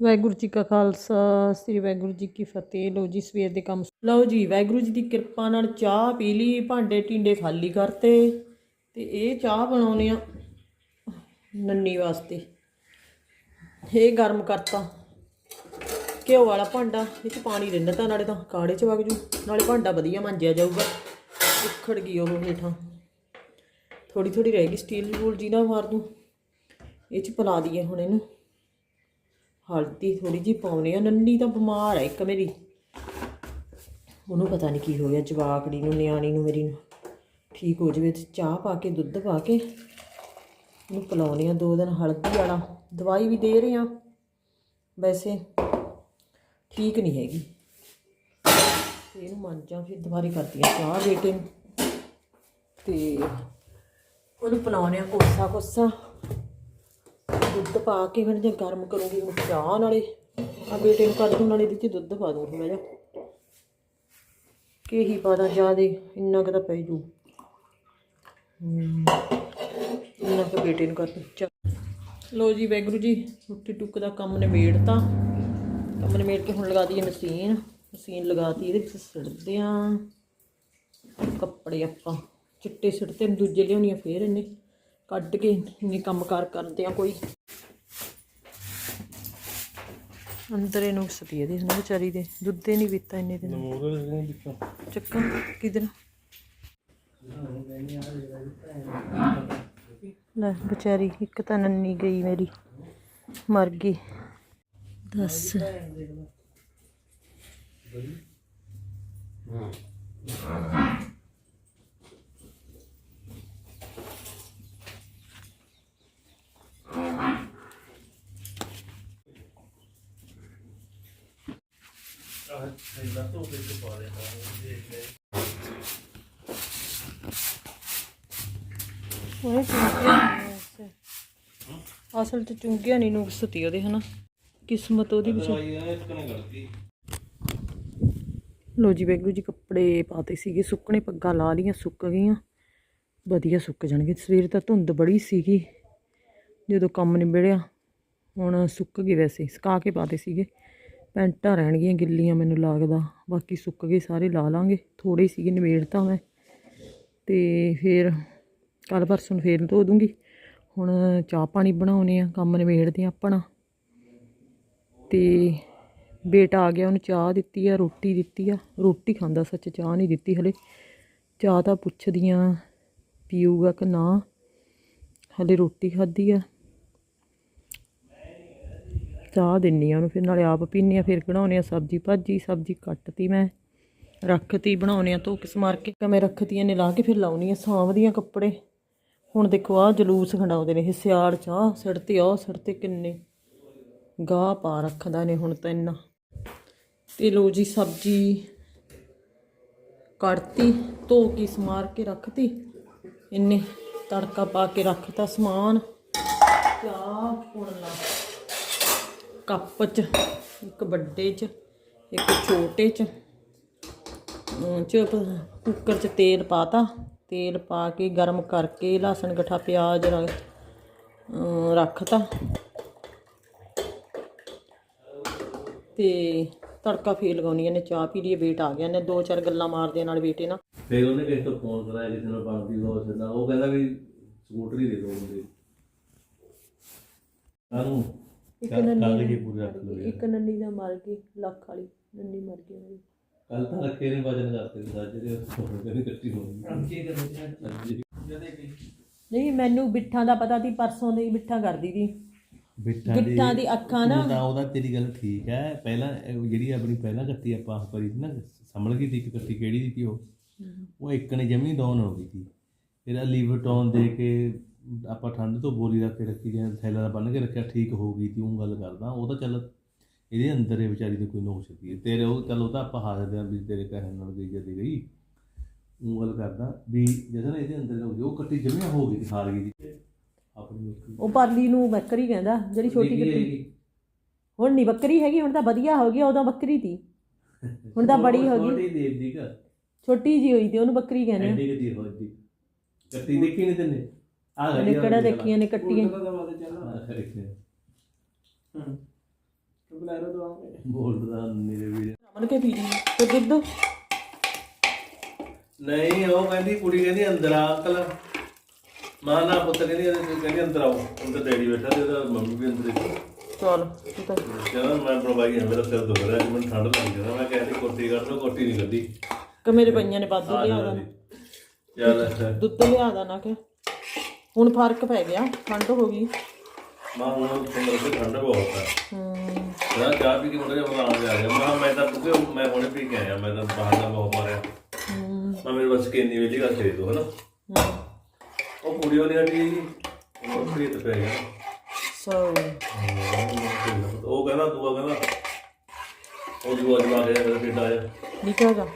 ਵਾਹਿਗੁਰੂ ਜੀ ਕਾ ਖਾਲਸਾ, ਸ੍ਰੀ ਵਾਹਿਗੁਰੂ ਜੀ ਕੀ ਫਤਿਹ। ਲਓ ਜੀ, ਸਵੇਰ ਦੇ ਕੰਮ ਲਓ ਜੀ, ਵਾਹਿਗੁਰੂ ਜੀ ਦੀ ਕਿਰਪਾ ਨਾਲ ਚਾਹ ਪੀ ਲਈ, ਭਾਂਡੇ ਟਿੰਡੇ ਖਾਲੀ ਕਰਤੇ ਤੇ ਇਹ ਚਾਹ ਬਣਾਉਣੇ ਆ ਨੰਨੀ ਵਾਸਤੇ। ਇਹ ਗਰਮ ਕਰਤਾ। ਘਿਓ ਵਾਲਾ ਭਾਂਡਾ, ਇਹ 'ਚ ਪਾਣੀ ਰਿੰਨਤਾ ਨਾਲੇ ਤਾਂ ਕਾੜੇ 'ਚ ਵਗ ਜੂ। ਨਾਲੇ ਭਾਂਡਾ ਵਧੀਆ ਮੰਜਿਆ ਜਾਊਗਾ। ਉਖੜ ਗਈ ਉਹ ਹੇਠਾਂ। ਥੋੜੀ ਥੋੜੀ ਰਹਿ ਗਈ ਸਟੀਲ ਰੂਲ ਜੀ ਨਾਲ ਮਾਰ ਦੂੰ ਇਹ 'ਚ ਪਲਾ ਦਈਏ ਹੁਣ ਇਹਨੂੰ। ਹਲਦੀ ਥੋੜੀ ਜੀ ਪਾਉਣੀ ਆ ਨੰਨੀ ਤਾਂ ਬਿਮਾਰ ਹੈ ਇੱਕ ਮੇਰੀ। ਉਹਨੂੰ ਪਤਾ ਨਹੀਂ ਕੀ ਹੋ ਗਿਆ, ਜਵਾਕੜੀ ਨੂੰ, ਨਿਆਣੀ ਨੂੰ, ਮੇਰੀ ਨੂੰ। ਠੀਕ ਹੋ ਜਾਵੇ ਤੇ ਚਾਹ ਪਾ ਕੇ, ਦੁੱਧ ਪਾ ਕੇ, ਉਹਨੂੰ ਪਿਲਾਉਣੀ ਆ ਦੋ ਦਿਨ ਹਲਦੀ ਵਾਲਾ। ਦਵਾਈ ਵੀ ਦੇ ਰਹੇ ਆ ਵੈਸੇ ਠੀਕ ਨਹੀਂ ਹੈਗੀ। ਇਹਨੂੰ ਮੰਨ ਜਾ ਫਿਰ ਦੁਬਾਰੇ ਕਰਦੀ ਆ ਚਾਹ ਬੇਟੇ ਨੂੰ। ਤੇ ਉਹਨੂੰ ਪਿਲਾਉਣੇ ਆ ਕੋਸਾ ਕੋਸਾ ਦੁੱਧ ਪਾ ਕੇ ਫਿਰ ਜੇ ਗਰਮ ਕਰੂੰਗੀ ਉਹਨੂੰ ਚਾਹ ਨਾਲੇ। ਆ ਬੇਟੇ ਨੂੰ ਕਰ ਦੂੰ ਨਾਲੇ ਇਹਦੇ 'ਚ ਦੁੱਧ ਪਾ ਦੂੰ ਮੈਂ ਜਿਹਾ ਕਿ ਹੀ ਪਤਾ ਜਿਆਦੇ ਇੰਨਾ ਕੁ ਤਾਂ ਪੈ ਜੂ। ਇੰਨਾ ਕੁ ਬੇਟੇ ਨੂੰ ਕਰ ਦੂੰ ਚਾਹ ਲੋ ਜੀ ਵੈਗਰੂ ਜੀ, ਰੋਟੀ ਟੁੱਕ ਦਾ ਕੰਮ ਨਿਬੇੜਤਾ। ਕੰਮ ਨਿਬੇੜ ਕੇ ਹੁਣ ਲਗਾ ਦਈਏ ਮਸ਼ੀਨ। ਮਸ਼ੀਨ ਲਗਾਤੀ, ਇਹਦੇ ਵਿੱਚ ਸਿੱਟਦੇ ਆ। ਕੱਪੜੇ ਆਪਾਂ, ਚਿੱਟੇ ਸਿੱਟਦੇ ਦੂਜੇ ਲਿਆਉਣੀ ਆ ਫੇਰ ਇਹਨੇ। ਕੱਢ ਕੇ ਇੰਨੇ ਕੰਮ ਕਾਰ ਕਰਦੇ ਆ ਕੋਈ। ਅੰਦਰ ਇਹਨੂੰ ਸਤੀ ਇਹਦੇ ਨਾ ਵਿਚਾਰੀ ਦੇ। ਦੁੱਧੇ ਨਹੀਂ ਪੀਤਾ ਇੰਨੇ ਦਿਨ। ਚੱਕਾਂ ਕਿਧਰ? ਲੈ ਵਿਚਾਰੀ ਇੱਕ ਤਾਂ ਨੰਨੀ ਗਈ ਮੇਰੀ। ਮਰ ਗਈ। ਦੱਸ। ਉਹਨੇ ਚੁੰਗਿਆ ਨੀ ਵੈਸੇ। ਅਸਲ ਚ ਚੁੰਗਿਆ ਨਹੀਂ ਨੁਕਸ ਤੀ ਉਹਦੇ, ਹਨਾ? ਕਿਸਮਤ ਉਹਦੀ ਵਿੱਚ ਲੋ ਜੀ ਵੈਗਰੂ ਜੀ, ਕੱਪੜੇ ਪਾਤੇ ਸੀਗੇ, ਸੁੱਕਣੇ ਪੱਗਾਂ ਲਾ ਲੀਆਂ ਸੁੱਕ ਗਈਆਂ। ਵਧੀਆ ਸੁੱਕ ਜਾਣਗੇ। ਸਵੇਰ ਤਾਂ ਧੁੰਦ ਬੜੀ ਸੀਗੀ, ਜਦੋਂ ਕੰਮ ਨਿਬੜਿਆ, ਹੁਣ ਸੁੱਕ ਗਏ ਵੈਸੇ, ਸੁਕਾ ਕੇ ਪਾਤੇ ਸੀਗੇ। ਪੈਂਟਾਂ ਰਹਿਣਗੀਆਂ ਗਿੱਲੀਆਂ ਮੈਨੂੰ ਲੱਗਦਾ। ਬਾਕੀ ਸੁੱਕ ਗਏ ਸਾਰੇ ਲਾ ਲਾਂਗੇ। ਥੋੜੇ ਸੀਗੇ ਨਿਬੇੜਤਾ ਮੈਂ। ਤੇ ਫਿਰ ਕੱਲ ਪਰਸੋਂ ਨੂੰ ਫੇਰ ਧੋ ਦੂੰਗੀ। ਹੁਣ ਚਾਹ ਪਾਣੀ ਬਣਾਉਣੇ ਆ, ਕੰਮ ਨਿਬੇੜਦੇ ਆ ਆਪਣਾ। ਤੇ ਬੇਟਾ ਆ ਗਿਆ, ਉਹਨੂੰ ਚਾਹ ਦਿੱਤੀ ਆ, ਰੋਟੀ ਦਿੱਤੀ ਆ। ਰੋਟੀ ਖਾਂਦਾ ਸੱਚ, ਚਾਹ ਨਹੀਂ ਦਿੱਤੀ ਹਲੇ। ਚਾਹ ਤਾਂ ਪੁੱਛਦੀਆਂ ਪੀਊਗਾ ਕਿ ਨਾ। ਹਲੇ ਰੋਟੀ ਖਾਧੀ ਆ। ਚਾਹ ਦਿੰਨੀ ਆ ਉਹਨੂੰ, ਫਿਰ ਨਾਲੇ ਆਪ ਪੀਨੇ ਆ, ਫਿਰ ਬਣਾਉਨੇ ਆ ਸਬਜੀ ਭਾਜੀ, ਸਬਜੀ ਕੱਟਤੀ ਮੈਂ, ਰੱਖਤੀ ਬਣਾਉਨੇ ਆ ਧੋ ਕੇ ਸਮਾਰ ਕੇ, ਮੈਂ ਰੱਖਤੀਆਂ ਨੇ ਲਾ ਕੇ ਫਿਰ ਲਾਉਣੀ ਆ ਸਾਂਭਦੀਆਂ ਕੱਪੜੇ। ਹੁਣ ਦੇਖੋ ਆ ਜਲੂਸ ਖੰਡਾਉਂਦੇ ਨੇ, ਇਹ ਸਿਆੜ ਚਾਹ ਸਿੜਤੇ ਆ ਸਿੜਤੇ ਕਿੰਨੇ ਗਾਹ ਪਾ ਰੱਖਦਾ ਨੇ ਹੁਣ ਤਾਂ ਇੰਨਾ। ਤੇ ਲੋ ਜੀ ਸਬਜੀ ਕੱਟਤੀ, ਧੋ ਕੇ ਸਮਾਰ ਕੇ ਰੱਖਤੀ ਇੰਨੇ ਤੜਕਾ ਪਾ ਕੇ ਰੱਖਤਾ ਸਮਾਨ। ਚਾਹ ਪੁਣ ਲਾ ਕੱਪ ਚ, ਇੱਕ ਵੱਡੇ ਚ, ਇੱਕ ਛੋਟੇ ਚ। ਚ ਕੁੱਕਰ ਚ ਤੇਲ ਪਾਤਾ। ਤੇਲ ਪਾ ਕੇ ਗਰਮ ਕਰਕੇ ਲਸਣ, ਗਠਾ, ਪਿਆਜ਼ ਰ- ਰੱਖਤਾ। ਤੇ ਤੜਕਾ ਫੇਰ ਲਗਾਉਣੀ ਨੇ ਚਾਹ ਪੀ ਲਈ ਵੇਟ ਆ ਗਿਆ। ਨੇ ਦੋ ਚਾਰ ਗੱਲਾਂ ਮਾਰਦੇ ਨਾਲ ਬੇਟੇ ਨਾਲ ਫਿਰ ਉਹਨੇ ਕਿਸੇ ਤੋਂ ਫੋਨ ਕਰਾਇਆ, ਕਿਸੇ ਨਾਲ ਬਣਦੀ ਲੋਸ ਦਾ। ਉਹ ਕਹਿੰਦਾ ਵੀ ਸਕੂਟਰੀ ਦੇ ਦਿਓ ਮੁੰਡੇ। ਕਾਨੂੰ ਇੱਕ ਕੱਲ ਨੰਨੀ ਹੀ ਪੂਰਾ ਰੱਖ ਲਓ ਇੱਕ ਨੰਨੀ ਦਾ ਮਰ ਗਈ ਲੱਖ ਵਾਲੀ ਨੰਨੀ ਮਰ ਗਈ ਮੇਰੀ ਕੱਲ ਤਾਂ ਰੱਖੇ ਨੇ ਵਜਨ ਕਰਤੇ ਸੀ ਅੱਜ ਦੇ ਕਹਿੰਦੇ ਕੱਟੀ ਹੋ ਗਈ। ਹਾਂਜੀ। ਨਹੀਂ ਮੈਨੂੰ ਬਿੱਠਾਂ ਦਾ ਪਤਾ ਸੀ ਪਰਸੋਂ ਦੀ ਬਿੱਠਾਂ ਕਰਦੀ ਸੀ। ਬਿੱਟਾ ਬਿੱਠਾਂ ਦੀ ਅੱਖਾਂ ਨਾ। ਉਹਦਾ ਉਹਦਾ ਤੇਰੀ ਗੱਲ ਠੀਕ ਹੈ। ਪਹਿਲਾਂ ਇਹ ਜਿਹੜੀ ਆਪਣੀ ਪਹਿਲਾਂ ਕੱਟੀ ਆਪਾਂ ਆਹ ਕਰੀ ਸੀ ਨਾ ਸੰਭਲ ਗਈ ਸੀ ਇੱਕ ਕੱਟੀ ਕਿਹੜੀ ਦੀ ਸੀ ਉਹ? ਉਹ ਇੱਕ ਨੇ ਜਮੀ ਡਾਊਨ ਹੋ ਗਈ ਸੀ। ਫਿਰ ਲੀਵਰ ਟੌਨ ਦੇ ਕੇ ਆਪਾਂ ਠੰਡ ਤੋਂ ਬੋਰੀ ਰੱਖ ਕੇ ਰੱਖੀ ਜਾਂ ਥੈਲਾ ਦਾ ਬੰਨ ਕੇ ਰੱਖਿਆ ਠੀਕ ਹੋ ਗਈ ਉਹ ਗੱਲ ਕਰਦਾ ਉਹ ਤਾਂ ਚੱਲ ਇਹਦੇ ਅੰਦਰ ਇਹ ਵਿਚਾਰੀ ਦੇ ਕੋਈ ਨੋਸ਼ ਸੀ ਤੇਰੇ ਉਹ ਚੱਲ ਉਹ ਤਾਂ ਆਪਾਂ ਹਾਜ਼ਰ ਹਾਂ ਵੀ ਤੇਰੇ ਕਹਿਣ ਨਾਲ ਗਈ ਜਦੀ ਗਈ। ਉਹ ਗੱਲ ਕਰਦਾ ਵੀ ਜਦੋਂ ਇਹਦੇ ਅੰਦਰ ਹੋ ਗਈ ਉਹ ਕੱਟੀ ਜਮੀ ਹੋ ਗਈ ਹਾਰ ਗਈ ਸੀ ਆਪਣੀ ਉਹ ਪਰਲੀ ਨੂੰ ਬੱਕਰੀ ਕਹਿੰਦਾ ਜਿਹੜੀ ਛੋਟੀ ਕੱਟੀ। ਹੁਣ ਨਹੀਂ ਬੱਕਰੀ ਹੈਗੀ ਹੁਣ ਤਾਂ ਵਧੀਆ ਹੋ ਗਈ ਉਦੋਂ ਬੱਕਰੀ ਸੀ ਹੁਣ ਤਾਂ ਬੜੀ ਹੋ ਗਈ। ਛੋਟੀ ਦੇਵ ਦੀ ਕਾ ਛੋਟੀ ਜੀ ਹੋਈ ਤੇ ਉਹਨੂੰ ਬੱਕਰੀ ਕਹਿੰਦੇ ਐਂਡੀ ਕਿਦੀ ਹੋ ਕੱਟੀ ਦੇਖੀ ਨਹੀਂ ਤੈਨੇ? ਆ ਕਿਹੜਾ ਦੇਖੀਆਂ ਨੇ ਕੱਟੀਆਂ? ਆ ਬਲੈਰੋ ਦਵਾਂਗੇ। ਬੋਲਦਾ ਮੇਰੇ ਵੀਰ ਅਮਨ ਕੇ ਪੀ ਲਈ ਤੇ ਦੁੱਧ ਨਹੀਂ ਉਹ ਕਹਿੰਦੀ ਕੁੜੀ ਕਹਿੰਦੀ ਅੰਦਰ ਆ ਅੰਕਲ। ਮਾਂ ਨਾ ਪੁੱਤ ਕਹਿੰਦੀ ਇਹਦੇ- ਕਹਿੰਦੀ ਅੰਦਰ ਆਓ। ਅੰਦਰ ਡੈਡੀ ਬੈਠਾ ਤੇ ਉਹਦਾ ਮੰਮੀ ਵੀ ਅੰਦਰ ਹੀ। ਚਲ ਤੂੰ ਤਾਂ ਕਹਿੰਦਾ ਮੈਂ ਪ੍ਰਵਾਈ ਹਾਂ ਮੇਰਾ ਸਿਰ ਦੁਖ ਰਿਹਾ ਅੱਜ ਮੈਨੂੰ ਠੰਡ ਲੱਗ ਜਾਂਦਾ ਮੈਂ ਕਹਿੰਦੀ ਕੋਟੀ ਕੱਢ ਲਓ ਕੋਟੀ ਨਹੀਂ ਕੱਢੀ। ਕਿ ਮੇਰੇ ਪਈਆਂ ਨੇ ਵਾਧੂ ਲਿਆ ਦਾ। ਚੱਲ। ਦੁੱਧ ਲਿਆ ਦਾ ਨਾ ਕਿ। ਹੁਣ ਫ਼ਰਕ ਪੈ ਗਿਆ ਠੰਡ ਹੋ ਗਈ। ਮਾਂ ਹੁਣ ਸੁੰਦਰ ਤੇ ਠੰਡ ਬਹੁਤ ਆ। ਹੂੰ। ਮੈਂ ਚਾਹ ਪੀ ਕੇ ਮੁੰਡੇ ਜਿਹਾ ਬੁਲਾਉਣ ਜਾ ਰਿਹਾ ਮੈਂ ਮੈਂ ਤਾਂ ਪੁੱਗੇ ਮੈਂ ਹੁਣੇ ਪੀ ਕੇ ਆਇਆ ਮੈਂ ਤਾਂ ਬਾਹਰ ਦਾ ਬਹੁਤ ਮਾਰਿਆ। ਹੂੰ। ਮੈਂ ਮੇਰੇ ਬਸ ਕਿੰਨੀ ਵੇਲੀ ਗੱਲ ਦੇ ਦੋ ਹਨਾ? ਹੂੰ। ਉਹ ਕੁੜੀ ਉਹਨੇ ਆ ਜੀ ਉਹ ਪ੍ਰੀਤ ਪੈ ਗਿਆ ਸੋ ਉਹ ਕਹਿੰਦਾ ਦੂਆ ਕਹਿੰਦਾ ਉਹ ਦੂਆ ਜਵਾ ਕੇ ਮੇਰਾ ਬੇਟਾ ਆਇਆ। ਨਿਕਾ ਜਾ।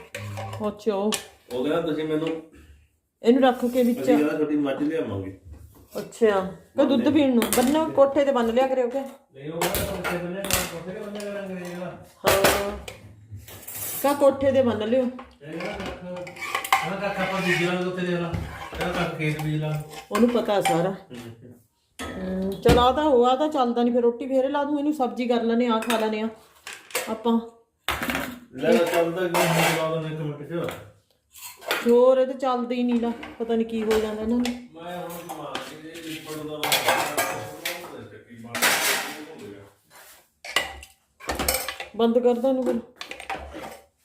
ਉਹ। ਉਹ ਕਹਿੰਦਾ ਤੁਸੀਂ ਮੈਨੂੰ ਇਹਨੂੰ ਰੱਖ ਕੇ ਵਿੱਚ। ਅਸੀਂ ਕਹਿੰਦਾ ਮੱਝ ਲਿਆਵਾਂਗੇ। ਅੱਛਾ। ਕਿ ਦੁੱਧ ਪੀਣ ਨੂੰ? ਬੰਨੋ ਕੋਠੇ ਤੇ ਬੰਨ ਲਿਆ ਕਰਿਓ ਕਿ? ਨਹੀਂ ਉਹ ਕੋਠੇ ਬੰਨੇ ਕੋਠੇ ਤੇ ਬੰਨੇ ਕਰਾਂਗੇ ਇਹਦਾ। ਹਾਂ। ਕਾ ਕੋਠੇ ਤੇ ਬੰਨ ਲਿਓ। ਬੀਜ ਲਾ ਖੇਤ ਬੀਜ ਲਾ ਉਹਨੂੰ ਪਤਾ ਸਾਰਾ। ਚਲ ਤਾਂ ਹੋਆ ਤਾਂ ਚੱਲਦਾ ਨਹੀਂ ਫਿਰ ਰੋਟੀ ਫੇਰੇ ਲਾ ਦੂੰ ਇਹਨੂੰ ਸਬਜ਼ੀ ਕਰ ਲੈਨੇ ਆ ਖਾ ਲੈਨੇ ਆ ਆਪਾਂ। ਲੈ ਲੈ ਚੱਲਦਾ ਕਿ ਲਾ ਦੋ ਇੱਕ ਮਿੰਟ ਚ ਹੋਰ ਇਹ ਤੇ ਚੱਲਦਾ ਹੀ ਨਹੀਂ ਲਾ। ਪਤਾ ਨਹੀਂ ਕੀ ਹੋ ਜਾਂਦਾ ਇਹਨਾਂ ਨੂੰ। ਮੈਂ ਹੁਣ ਮਾਰ ਕੇ ਇਹ ਰਿਪੋਰਟ ਦਾ ਚੱਕੀ ਮਾਰ ਬੰਦ ਕਰਦਾ ਇਹਨੂੰ ਫਿਰ।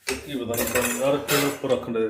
ਕੀ ਪਤਾ ਨਹੀਂ ਬੰਦਾ ਰੱਖੇ ਉੱਪਰ ਰੱਖਣ ਦੇ